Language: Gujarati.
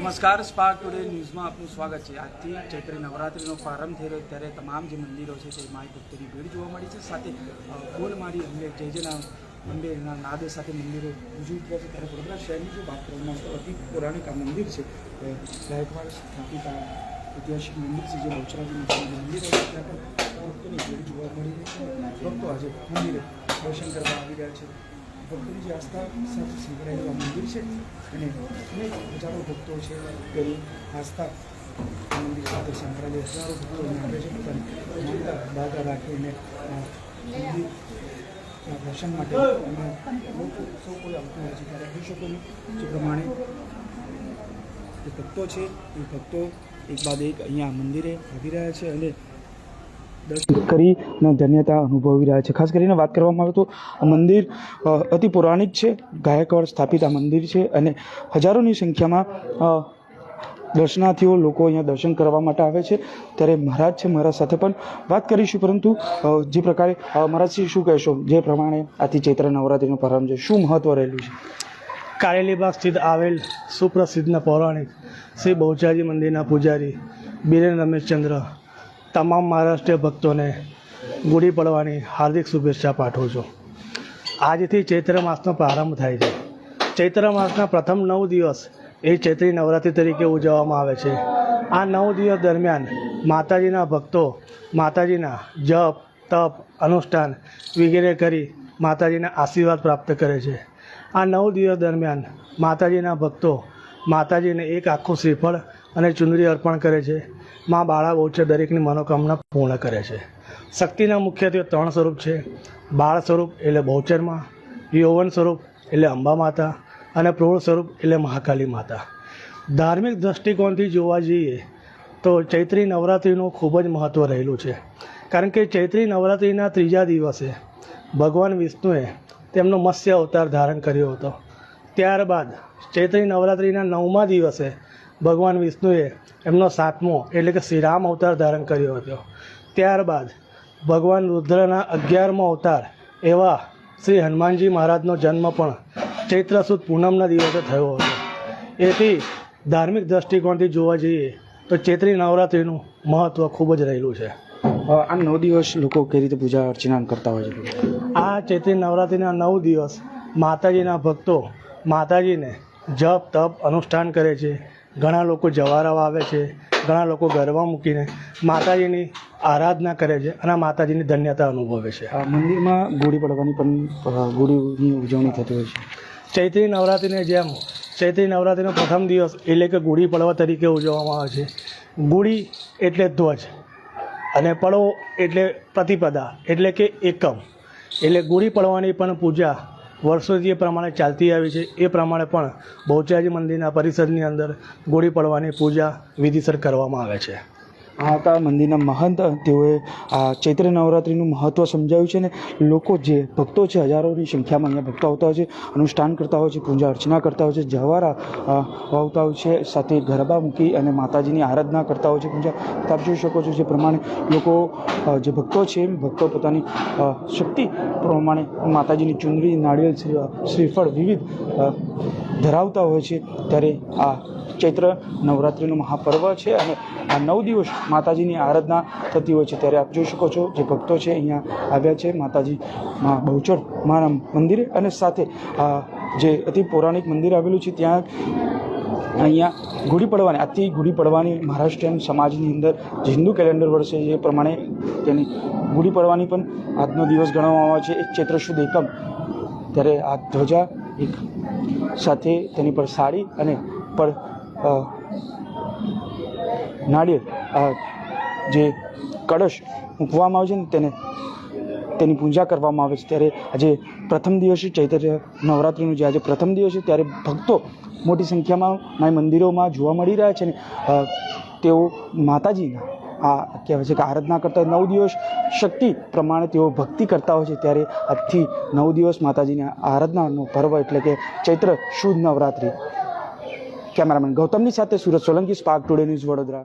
નમસ્કાર સ્પાર્ક ટુડે ન્યૂઝમાં આપનું સ્વાગત છે. આજથી ચૈત્ર નવરાત્રિનો પ્રારંભ થઈ રહ્યો ત્યારે તમામ જે મંદિરો છે તે માય ભક્તોની ભીડ જોવા મળી છે. સાથે અ, બોલ મારી અંબે જય જયના અંબેના નાદ સાથે મંદિરો ઉજવી રહ્યા છે. ત્યારે વડોદરા શહેરની જો વાત કરવામાં આવે તો અતિ પૌરાણિક આ મંદિર છે ગાયકવાડ સ્થાપિત આ ઐતિહાસિક મંદિર છે જે બહુચરાજી મંદિર છે ત્યાં પણ ભક્તોની ભીડ જોવા મળી રહી છે. ભક્તો આજે મંદિરે દર્શન કરવા આવી રહ્યા છે. ભક્તોની જે આસ્થા સાથે સંકળાયેલું મંદિર છે અને અનેક હજારો ભક્તો છે તેની આસ્થા મંદિર સાથે સંકળાયેલી હજારો ભક્તો આવે છે પોતાની દાદા રાખીને દર્શન માટે લોકો સૌ કોઈ આવતું હોય છે. ત્યારે કહી શકો જે પ્રમાણે જે ભક્તો છે, એ ભક્તો એક બાદ એક અહીંયા મંદિરે આવી રહ્યા છે અને કરીને ધન્યતા અનુભવી રહ્યા છે. ખાસ કરીને વાત કરવામાં આવે તો મંદિર અતિ પૌરાણિક છે, ગાયકવાડ સ્થાપિત આ મંદિર છે અને હજારોની સંખ્યામાં દર્શનાર્થીઓ લોકો અહીંયા દર્શન કરવા માટે આવે છે. ત્યારે મહારાજ છે મહારાજ સાથે પણ વાત કરીશું, પરંતુ જે પ્રકારે મહારાજશ્રી શું કહેશો? જે પ્રમાણે આથી ચૈત્ર નવરાત્રિનો પ્રારંભ છે, શું મહત્વ રહેલું છે? કારેલીબાગ સ્થિત આવેલ સુપ્રસિદ્ધના પૌરાણિક શ્રી બહુચાજી મંદિરના પૂજારી બિરેન રમેશચંદ્ર તમામ મહારાષ્ટ્રીય ભક્તોને ગુડી પડવાની હાર્દિક શુભેચ્છા પાઠવું છું. આજથી ચૈત્ર માસનો પ્રારંભ થાય છે. ચૈત્ર માસના પ્રથમ નવ દિવસ એ ચૈત્રી નવરાત્રિ તરીકે ઉજવવામાં આવે છે. આ નવ દિવસ દરમિયાન માતાજીના ભક્તો માતાજીના જપ, તપ, અનુષ્ઠાન વગેરે કરી માતાજીના આશીર્વાદ પ્રાપ્ત કરે છે. આ નવ દિવસ દરમિયાન માતાજીના ભક્તો માતાજીને એક આખું શ્રીફળ અને ચુંદડી અર્પણ કરે છે. મા બાળા બહુચર દરેકની મનોકામના પૂર્ણ કરે છે. શક્તિના મુખ્યત્વે ત્રણ સ્વરૂપ છે. બાળ સ્વરૂપ એટલે બહુચરમાં, યૌવન સ્વરૂપ એટલે અંબા માતા અને પ્રૌઢ સ્વરૂપ એટલે મહાકાલી માતા. ધાર્મિક દ્રષ્ટિકોણથી જોવા જઈએ તો ચૈત્રી નવરાત્રિનું ખૂબ જ મહત્ત્વ રહેલું છે. કારણ કે ચૈત્રી નવરાત્રિના ત્રીજા દિવસે ભગવાન વિષ્ણુએ તેમનો મત્સ્ય અવતાર ધારણ કર્યો હતો. ત્યારબાદ ચૈત્રી નવરાત્રિના નવમા દિવસે ભગવાન વિષ્ણુએ એમનો સાતમો એટલે કે શ્રી રામ અવતાર ધારણ કર્યો હતો. ત્યારબાદ ભગવાન રુદ્રના અગિયારમો અવતાર એવા શ્રી હનુમાનજી મહારાજનો જન્મ પણ ચૈત્ર સુદ પૂનમના દિવસે થયો હતો. એથી ધાર્મિક દ્રષ્ટિકોણથી જોવા જઈએ તો ચૈત્રી નવરાત્રિનું મહત્ત્વ ખૂબ જ રહેલું છે. આ નવ દિવસ લોકો કઈ રીતે પૂજા અર્ચના કરતા હોય છે? આ ચૈત્રી નવરાત્રિના નવ દિવસ માતાજીના ભક્તો માતાજીને જપ તપ અનુષ્ઠાન કરે છે. ઘણા લોકો જવારા વાવે છે. ઘણા લોકો ગરબા મૂકીને માતાજીની આરાધના કરે છે અને માતાજીની ધન્યતા અનુભવે છે. આ મંદિરમાં ગુડી પડવાની પણ ગુડીની ઉજવણી થતી હોય છે. ચૈત્રી નવરાત્રિને જેમ ચૈત્રી નવરાત્રિનો પ્રથમ દિવસ એટલે કે ગુડી પડવા તરીકે ઉજવવામાં આવે છે. ગુડી એટલે ધ્વજ અને પડવો એટલે પ્રતિપદા એટલે કે એકમ. એટલે ગુડી પડવાની પણ પૂજા વર્ષોથી એ પ્રમાણે ચાલતી આવી છે. એ પ્રમાણે પણ બહુચરાજી મંદિરના પરિસરની અંદર ગોળી પડવાની પૂજા વિધિસર કરવામાં આવે છે. આ મંદિરના મહંત, તેઓએ, આ ચૈત્ર નવરાત્રિનું મહત્ત્વ સમજાવ્યું છે ને લોકો જે ભક્તો છે, હજારોની સંખ્યામાં અહીંયા ભક્તો આવતા હોય છે, અનુષ્ઠાન કરતા હોય છે, પૂજા અર્ચના કરતા હોય છે, જવારા વાવતા હોય છે, સાથે ગરબા મૂકી અને માતાજીની આરાધના કરતા હોય છે, પૂજા. આપ જોઈ શકો છો જે પ્રમાણે લોકો જે ભક્તો છે, ભક્તો પોતાની શક્તિ પ્રમાણે માતાજીની ચુંદડી, નાળિયેર, શ્રી- શ્રીફળ વિવિધ ધરાવતા હોય છે. ત્યારે આ ચૈત્ર નવરાત્રિનું મહાપર્વ છે અને આ નવ દિવસ માતાજીની આરાધના થતી હોય છે. ત્યારે આપ જોઈ શકો છો, જે ભક્તો છે અહીંયા આવ્યા છે માતાજી માં બહુચર મારા મંદિરે અને સાથે જે અતિ પૌરાણિક મંદિર આવેલું છે, ત્યાં અહીંયા ગુડી પડવાની આજથી ગુડી પડવાની મહારાષ્ટ્રીયન સમાજની અંદર જે હિન્દુ કેલેન્ડર વર્ષે જે પ્રમાણે તેની ગુડી પડવાની પણ આજનો દિવસ ગણવામાં આવે છે. એક ચૈત્ર શુદ્ધ એકમ. ત્યારે આ ધ્વજા એક સાથે તેની પર સાડી અને પર નાળિયેર જે કળશ મૂકવામાં આવે છે ને તેને, તેની પૂજા કરવામાં આવે છે. ત્યારે આજે પ્રથમ દિવસે ચૈત્ર નવરાત્રિનું જે આજે પ્રથમ દિવસ છે ત્યારે ભક્તો મોટી સંખ્યામાં માય મંદિરોમાં જોવા મળી રહ્યા છે ને તેઓ માતાજીના, આ કહેવાય છે કે આરાધના કરતા નવ દિવસ શક્તિ પ્રમાણે તેઓ ભક્તિ કરતા હોય છે. ત્યારે આજથી નવ દિવસ માતાજીના આરાધનાનો પર્વ એટલે કે ચૈત્ર શુદ્ધ નવરાત્રિ. કેમેરામેન ગૌતમની સાથે Surat Solanki, spark today news Vadodara.